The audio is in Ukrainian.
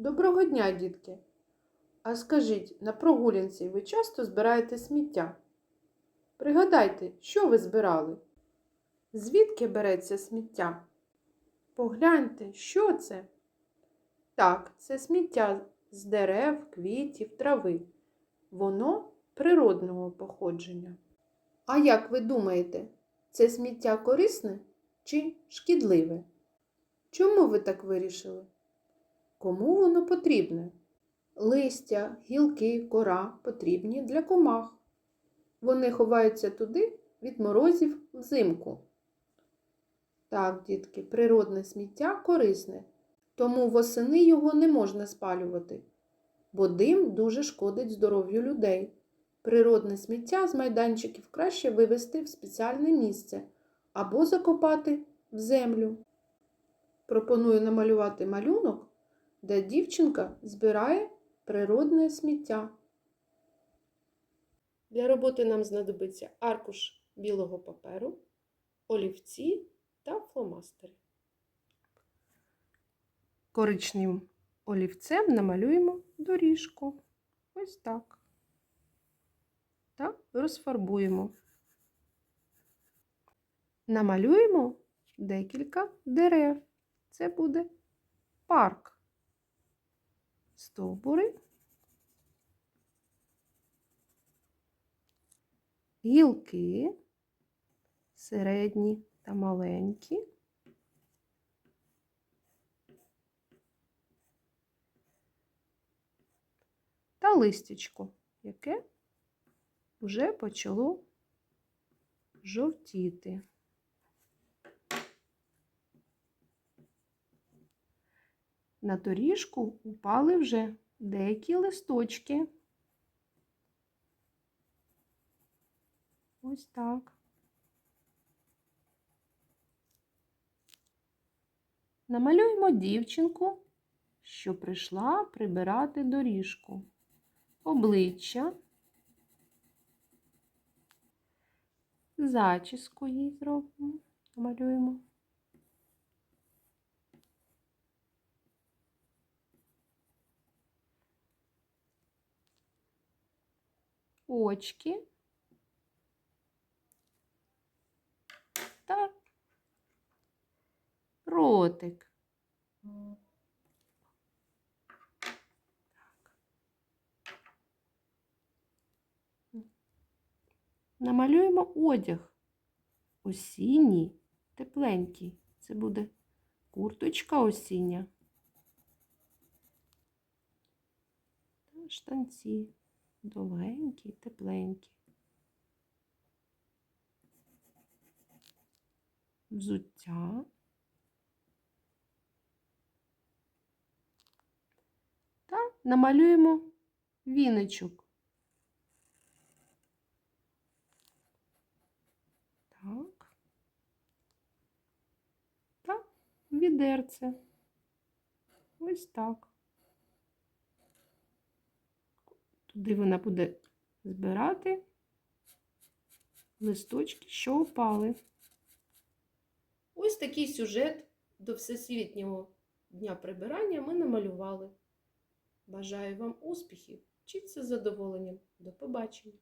Доброго дня, дітки! А скажіть, на прогулянці ви часто збираєте сміття? Пригадайте, що ви збирали? Звідки береться сміття? Погляньте, що це? Так, це сміття з дерев, квітів, трави. Воно природного походження. А як ви думаєте, це сміття корисне чи шкідливе? Чому ви так вирішили? Кому воно потрібне? Листя, гілки, кора потрібні для комах. Вони ховаються туди від морозів взимку. Так, дітки, природне сміття корисне, тому восени його не можна спалювати, бо дим дуже шкодить здоров'ю людей. Природне сміття з майданчиків краще вивезти в спеціальне місце або закопати в землю. Пропоную намалювати малюнок, де дівчинка збирає природне сміття. Для роботи нам знадобиться аркуш білого паперу, олівці та фломастери. Коричневим олівцем намалюємо доріжку. Ось так. Та розфарбуємо. Намалюємо декілька дерев. Це буде парк. Стовбури. Гілки середні та маленькі. Та листячко, яке вже почало жовтіти. На доріжку упали вже деякі листочки. Ось так. Намалюємо дівчинку, що прийшла прибирати доріжку. Обличчя. Зачіску їй зробимо, намалюємо. Очки. Та ротик. Намалюємо одяг. Осінній, тепленький. Це буде курточка осіння. Та штанці довгенькі, тепленькі. Взуття. Та намалюємо віночок. Так. Та відерце. Ось так. Туди вона буде збирати листочки, що впали. Ось такий сюжет до Всесвітнього дня прибирання ми намалювали. Бажаю вам успіхів! Вчіться з задоволенням. До побачення!